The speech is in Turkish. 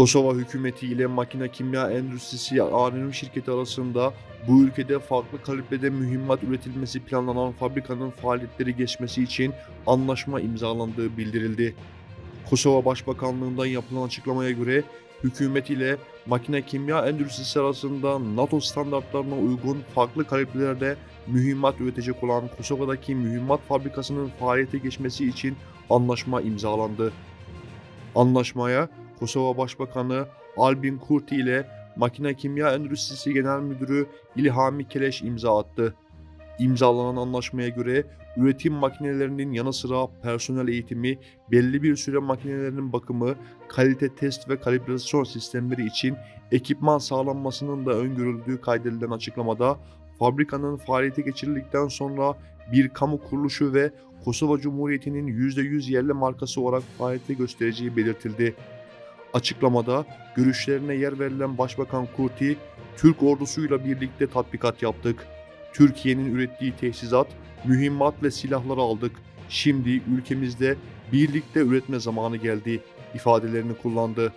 Kosova hükümeti ile Makine Kimya Endüstrisi Anonim Şirketi arasında bu ülkede farklı kalibrede mühimmat üretilmesi planlanan fabrikanın faaliyetleri geçmesi için anlaşma imzalandığı bildirildi. Kosova Başbakanlığından yapılan açıklamaya göre hükümet ile makine kimya endüstrisi arasında NATO standartlarına uygun farklı kalibrelerde mühimmat üretecek olan Kosova'daki mühimmat fabrikasının faaliyete geçmesi için anlaşma imzalandı. Anlaşmaya Kosova Başbakanı Albin Kurti ile Makine Kimya Endüstrisi Genel Müdürü İlhami Keleş imza attı. İmzalanan anlaşmaya göre üretim makinelerinin yanı sıra personel eğitimi, belli bir süre makinelerin bakımı, kalite test ve kalibrasyon sistemleri için ekipman sağlanmasının da öngörüldüğü kaydedilen açıklamada fabrikanın faaliyete geçirildikten sonra bir kamu kuruluşu ve Kosova Cumhuriyeti'nin %100 yerli markası olarak faaliyete göstereceği belirtildi. Açıklamada görüşlerine yer verilen Başbakan Kurti, Türk ordusuyla birlikte tatbikat yaptık. Türkiye'nin ürettiği teçhizat, mühimmat ve silahları aldık. Şimdi ülkemizde birlikte üretme zamanı geldi ifadelerini kullandı.